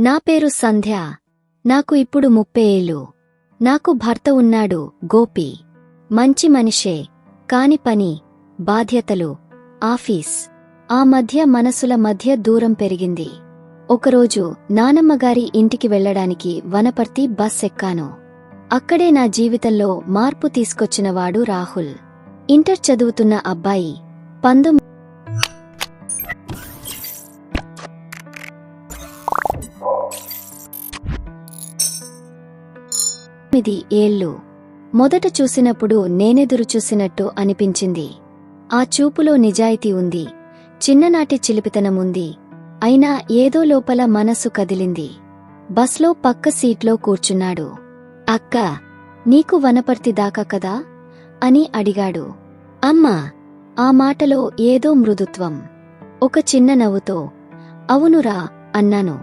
నా పేరు సంధ్య. నాకు ఇప్పుడు ముప్పై ఏళ్ళు నాకు భర్త ఉన్నాడు గోపి. మంచి మనిషే కాని పని బాధ్యతలు ఆఫీస్. ఆ మధ్య మనసుల మధ్య దూరం పెరిగింది. ఒకరోజు నానమ్మగారి ఇంటికి వెళ్ళడానికి వనపర్తి బస్ ఎక్కాను. అక్కడే నా జీవితంలో మార్పు తీసుకొచ్చినవాడు రాహుల్. ఇంటర్ చదువుతున్న అబ్బాయి పంతొమ్మిది తొమ్మిది ఏళ్ళు. మొదట చూసినప్పుడు నేనెదురు చూసినట్టు అనిపించింది. ఆ చూపులో నిజాయితీ ఉంది. చిన్ననాటి చిలిపితనముంది అయినా ఏదో లోపల మనసు కదిలింది. బస్లో పక్క సీట్లో కూర్చున్నాడు. అక్క నీకు వనపర్తి దాకా కదా? అని అడిగాడు. అమ్మా ఆ మాటలో ఏదో మృదుత్వం. ఒక చిన్న నవ్వుతో అవునురా అన్నాను.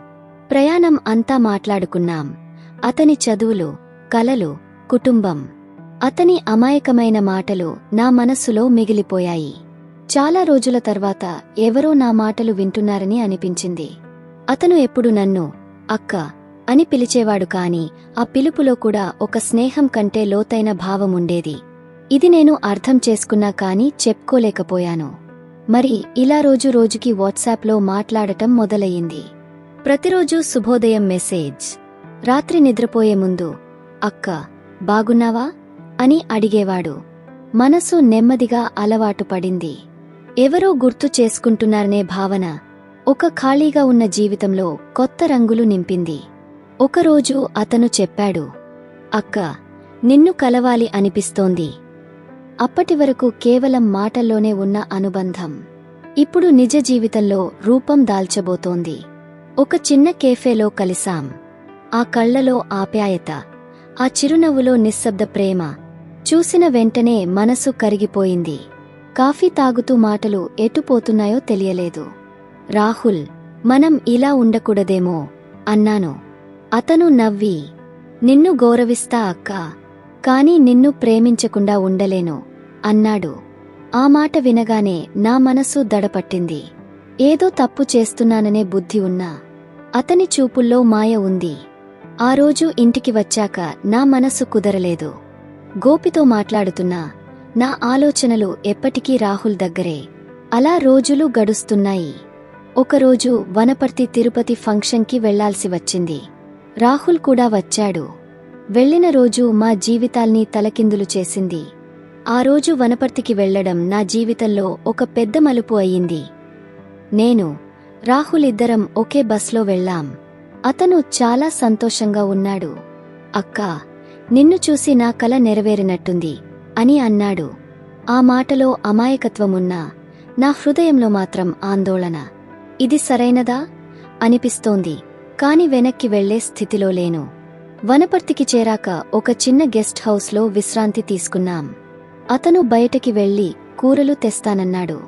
ప్రయాణం అంతా మాట్లాడుకున్నాం. అతని చదువులు కలలు కుటుంబం. అతని అమాయకమైన మాటలు నా మనస్సులో మిగిలిపోయాయి. చాలా రోజుల తర్వాత ఎవరో నా మాటలు వింటున్నారని అనిపించింది. అతను ఎప్పుడు నన్ను అక్క అని పిలిచేవాడు కాని ఆ పిలుపులో కూడా ఒక స్నేహం కంటే లోతైన భావముండేది ఇది నేను అర్థం చేసుకున్నా కాని చెప్పుకోలేకపోయాను. మరి ఇలా రోజు రోజుకి వాట్సాప్లో మాట్లాడటం మొదలయ్యింది. ప్రతిరోజు శుభోదయం మెసేజ్. రాత్రి నిద్రపోయే ముందు అక్క బాగున్నావా? అని అడిగేవాడు. మనసు నెమ్మదిగా అలవాటు పడింది. ఎవరో గుర్తు చేసుకుంటున్నారనే భావన ఒక ఖాళీగా ఉన్న జీవితంలో కొత్త రంగులు నింపింది. ఒకరోజు అతను చెప్పాడు అక్క నిన్ను కలవాలి అనిపిస్తోంది. అప్పటివరకు కేవలం మాటల్లోనే ఉన్న అనుబంధం. ఇప్పుడు నిజ జీవితంలో రూపం దాల్చబోతోంది. ఒక చిన్న కేఫేలో కలిసాం ఆ కళ్ళలో ఆప్యాయత ఆ చిరునవ్వులో నిశ్శబ్ద ప్రేమ చూసిన వెంటనే మనసు కరిగిపోయింది. కాఫీ తాగుతూ మాటలు ఎటుపోతున్నాయో తెలియలేదు. రాహుల్ మనం ఇలా ఉండకూడదేమో అన్నాను. అతను నవ్వి నిన్ను గౌరవిస్తా అక్క కాని నిన్ను ప్రేమించకుండా ఉండలేను అన్నాడు. ఆ మాట వినగానే నా మనసు దడపట్టింది. ఏదో తప్పు చేస్తున్నాననే బుద్ధి ఉన్నా అతని చూపుల్లో మాయ ఉంది. ఆ రోజు ఇంటికి వచ్చాక నా మనసు కుదరలేదు. గోపితో మాట్లాడుతున్నా నా ఆలోచనలు ఎప్పటికీ రాహుల్ దగ్గరే. అలా రోజులు గడుస్తున్నాయి. ఒకరోజు వనపర్తి తిరుపతి ఫంక్షన్కి వెళ్ళాల్సి వచ్చింది. రాహుల్ కూడా వచ్చాడు. వెళ్ళిన రోజు మా జీవితాల్ని తలకిందులు చేసింది. ఆ రోజు వనపర్తికి వెళ్ళడం నా జీవితంలో ఒక పెద్ద మలుపు అయ్యింది. నేను రాహుల్ ఇద్దరం ఒకే బస్లో వెళ్ళాం. అతను చాలా సంతోషంగా ఉన్నాడు. అక్కా నిన్ను చూసి నా కల నెరవేరినట్టుంది అని అన్నాడు. ఆ మాటలో అమాయకత్వమున్నా నా హృదయంలో మాత్రం ఆందోళన. ఇది సరైనదా? అనిపిస్తోంది కాని వెనక్కి వెళ్ళే స్థితిలో లేను. వనపర్తికి చేరాక ఒక చిన్న గెస్ట్ హౌస్లో విశ్రాంతి తీసుకున్నాం. అతను బయటకి వెళ్ళి కూరలు తెస్తానన్నాడు.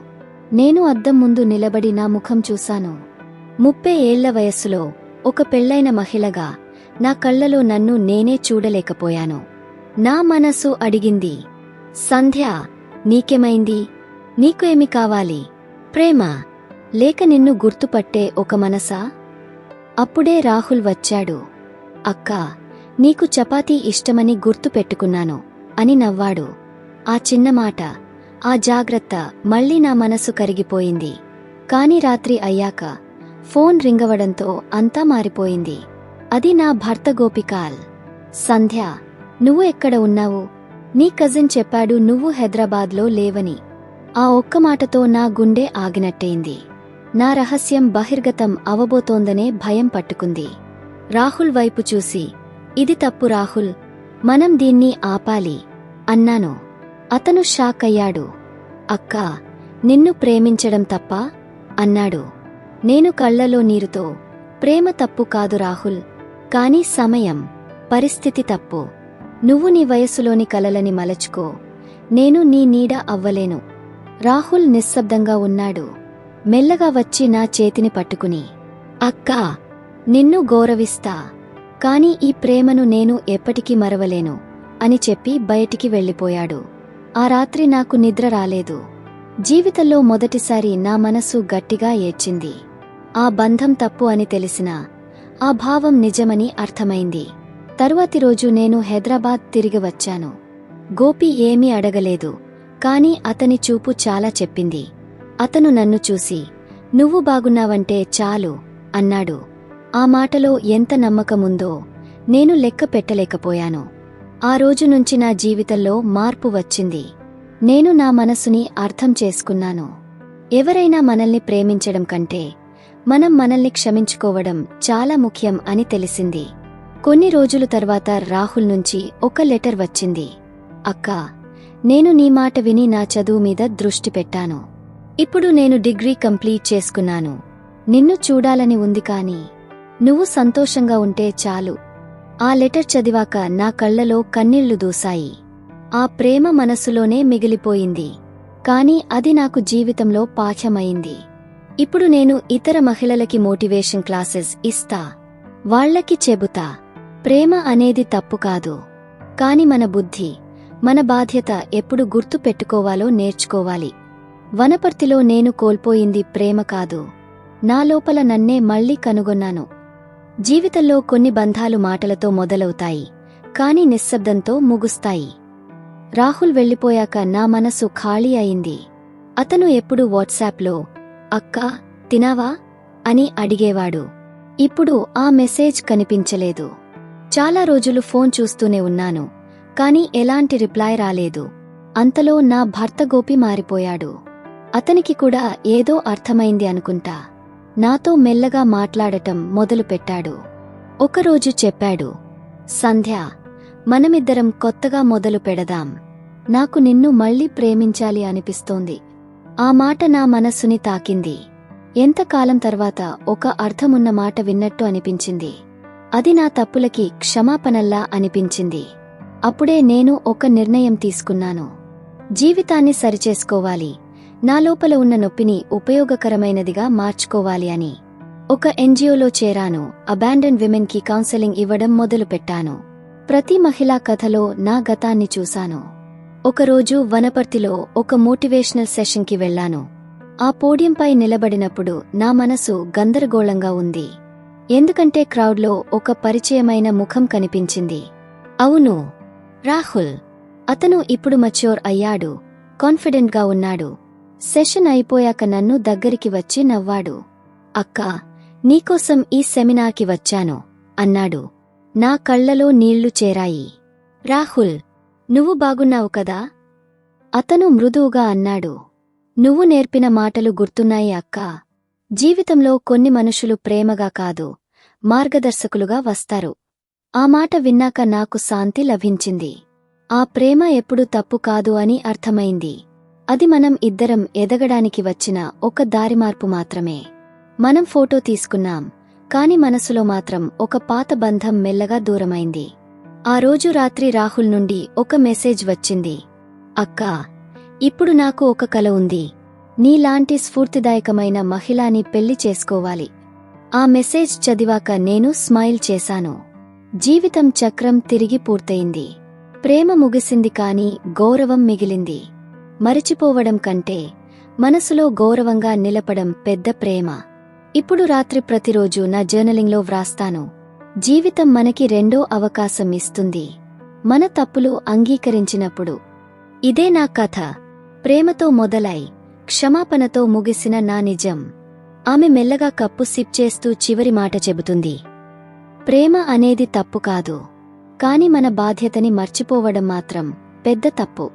నేను అద్దం ముందు నిలబడి నా ముఖం చూశాను. ముప్పై ఏళ్ళ వయస్సులో ఒక పెళ్ళైన మహిళగా నా కళ్ళలో నన్ను నేనే చూడలేకపోయాను. నా మనసు అడిగింది సంధ్య నీకేమైంది? నీకు ఏమి కావాలి? ప్రేమ లేక నిన్ను గుర్తుపట్టే ఒక మనసా? అప్పుడే రాహుల్ వచ్చాడు. అక్కా నీకు చపాతీ ఇష్టమని గుర్తు పెట్టుకున్నాను అని నవ్వాడు. ఆ చిన్న మాట ఆ జాగ్రత్త మళ్ళీ నా మనసు కరిగిపోయింది. కాని రాత్రి అయ్యాక ఫోన్ రింగవడంతో అంతా మారిపోయింది. అది నా భర్త గోపికాల్ సంధ్య నువ్వు ఎక్కడ ఉన్నావు? నీ కజిన్ చెప్పాడు నువ్వు హైదరాబాద్లో లేవని. ఆ ఒక్క మాటతో నా గుండె ఆగినట్టయింది. నా రహస్యం బహిర్గతం అవబోతోందనే భయం పట్టుకుంది. రాహుల్ వైపు చూసి ఇది తప్పు రాహుల్ మనం దీన్ని ఆపాలి అన్నాను. అతను షాక్ అయ్యాడు అక్కా నిన్ను ప్రేమించడం తప్ప అన్నాడు. నేను కళ్ళలో నీరుతో ప్రేమ తప్పు కాదు రాహుల్ కానీ సమయం పరిస్థితి తప్పు. నువ్వు నీ వయస్సులోని కలలని మలచుకో. నేను నీ నీడ అవ్వలేను. రాహుల్ నిశ్శబ్దంగా ఉన్నాడు. మెల్లగా వచ్చి నా చేతిని పట్టుకుని అక్కా నిన్ను గౌరవిస్తా. కాని ఈ ప్రేమను నేను ఎప్పటికీ మరవలేను అని చెప్పి బయటికి వెళ్ళిపోయాడు. ఆ రాత్రి నాకు నిద్ర రాలేదు. జీవితంలో మొదటిసారి నా మనసు గట్టిగా ఏడ్చింది. ఆ బంధం తప్పు అని తెలిసినా ఆ భావం నిజమని అర్థమైంది. తరువాతి రోజు నేను హైదరాబాద్ తిరిగి వచ్చాను. గోపి ఏమీ అడగలేదు కాని అతని చూపు చాలా చెప్పింది. అతను నన్ను చూసి నువ్వు బాగున్నావంటే చాలు అన్నాడు. ఆ మాటలో ఎంత నమ్మకముందో నేను లెక్క పెట్టలేకపోయాను. ఆ రోజు నుంచి నా జీవితంలో మార్పు వచ్చింది. నేను నా మనసుని అర్థం చేసుకున్నాను. ఎవరైనా మనల్ని ప్రేమించడం కంటే మనం మనల్ని క్షమించుకోవడం చాలా ముఖ్యం అని తెలిసింది. కొన్ని రోజుల తర్వాత రాహుల్ నుంచి ఒక లెటర్ వచ్చింది. అక్కా నేను నీ మాట విని నా చదువు మీద దృష్టి పెట్టాను. ఇప్పుడు నేను డిగ్రీ కంప్లీట్ చేసుకున్నాను. నిన్ను చూడాలని ఉంది కాని నువ్వు సంతోషంగా ఉంటే చాలు. ఆ లెటర్ చదివాక నా కళ్ళలో కన్నీళ్ళు దూసాయి ఆ ప్రేమ మనసులోనే మిగిలిపోయింది. కాని అది నాకు జీవితంలో పాఠమైంది ఇప్పుడు నేను ఇతర మహిళలకి మోటివేషన్ క్లాసెస్ ఇస్తా. వాళ్ళకి చెబుతా. ప్రేమ అనేది తప్పు కాదు. కాని మన బుద్ధి మన బాధ్యత ఎప్పుడు గుర్తు పెట్టుకోవాలో నేర్చుకోవాలి. వనపర్తిలో నేను కోల్పోయింది ప్రేమ కాదు. నా లోపల నన్నే మళ్ళీ కనుగొన్నాను. జీవితంలో కొన్ని బంధాలు మాటలతో మొదలవుతాయి. కాని నిశ్శబ్దంతో ముగుస్తాయి. రాహుల్ వెళ్ళిపోయాక నా మనసు ఖాళీ అయింది. అతను ఎప్పుడు వాట్సాప్లో అక్కా తినావా? అని అడిగేవాడు. ఇప్పుడు ఆ మెసేజ్ కనిపించలేదు. చాలా రోజులు ఫోన్ చూస్తూనే ఉన్నాను కాని ఎలాంటి రిప్లై రాలేదు. అంతలో నా భర్త గోపి మారిపోయాడు. అతనికి కూడా ఏదో అర్థమైంది అనుకుంటా. నాతో మెల్లగా మాట్లాడటం మొదలుపెట్టాడు. ఒకరోజు చెప్పాడు సంధ్య మనమిద్దరం కొత్తగా మొదలు పెడదాం. నాకు నిన్ను మళ్ళీ ప్రేమించాలి అనిపిస్తోంది. ఆ మాట నా మనస్సుని తాకింది. ఎంతకాలం తర్వాత ఒక అర్థమున్న మాట విన్నట్టు అనిపించింది. అది నా తప్పులకి క్షమాపణల్లా అనిపించింది. అప్పుడే నేను ఒక నిర్ణయం తీసుకున్నాను. జీవితాన్ని సరిచేసుకోవాలి. నా లోపల ఉన్న నొప్పిని ఉపయోగకరమైనదిగా మార్చుకోవాలి అని. ఒక ఎన్జిఓలో చేరాను. అబాండన్ విమెన్కి కౌన్సెలింగ్ ఇవ్వడం మొదలుపెట్టాను. ప్రతి మహిళా కథలో నా గతాన్ని చూశాను. ఒకరోజు వనపర్తిలో ఒక మోటివేషనల్ సెషన్కి వెళ్ళాను ఆ పోడియంపై నిలబడినప్పుడు నా మనసు గందరగోళంగా ఉంది. ఎందుకంటే క్రౌడ్లో ఒక పరిచయమైన ముఖం కనిపించింది. అవును రాహుల్. అతను ఇప్పుడు మచ్యూర్ అయ్యాడు. కాన్ఫిడెంట్గా ఉన్నాడు. సెషన్ అయిపోయాక నన్ను దగ్గరికి వచ్చి నవ్వాడు. అక్కా నీకోసం ఈ సెమినార్కి వచ్చాను అన్నాడు. నా కళ్ళలో నీళ్ళు చేరాయి. రాహుల్ నువ్వు బాగున్నావు కదా? అతను మృదువుగా అన్నాడు. నువ్వు నేర్పిన మాటలు గుర్తున్నాయి అక్కా. జీవితంలో కొన్ని మనుషులు ప్రేమగా కాదు మార్గదర్శకులుగా వస్తారు. ఆ మాట విన్నాక నాకు శాంతి లభించింది. ఆ ప్రేమ ఎప్పుడు తప్పు కాదు అని అర్థమైంది. అది మనం ఇద్దరం ఎదగడానికి వచ్చిన ఒక దారిమార్పు మాత్రమే. మనం ఫోటో తీసుకున్నాం కాని మనసులో మాత్రం ఒక పాత బంధం మెల్లగా దూరమైంది. ఆ రోజు రాత్రి రాహుల్ నుండి ఒక మెసేజ్ వచ్చింది. అక్కా ఇప్పుడు నాకు ఒక కల ఉంది. నీలాంటి స్ఫూర్తిదాయకమైన మహిళని పెళ్ళి చేసుకోవాలి. ఆ మెసేజ్ చదివాక నేను స్మైల్ చేశాను. జీవితం చక్రం తిరిగి పూర్తయింది. ప్రేమ ముగిసింది కాని గౌరవం మిగిలింది. మరిచిపోవడం కంటే మనసులో గౌరవంగా నిలపడం పెద్ద ప్రేమ. ఇప్పుడు రాత్రి ప్రతిరోజు నా జర్నలింగ్లో వ్రాస్తాను. జీవితం మనకి రెండో అవకాశం ఇస్తుంది. మన తప్పులు అంగీకరించినప్పుడు. ఇదే నా కథ. ప్రేమతో మొదలై క్షమాపణతో ముగిసిన నా నిజం. ఆమె మెల్లగా కప్పు సిప్ చేస్తూ చివరి మాట చెబుతుంది. ప్రేమ అనేది తప్పు కాదు. కాని మన బాధ్యతని మర్చిపోవడం మాత్రం పెద్ద తప్పు.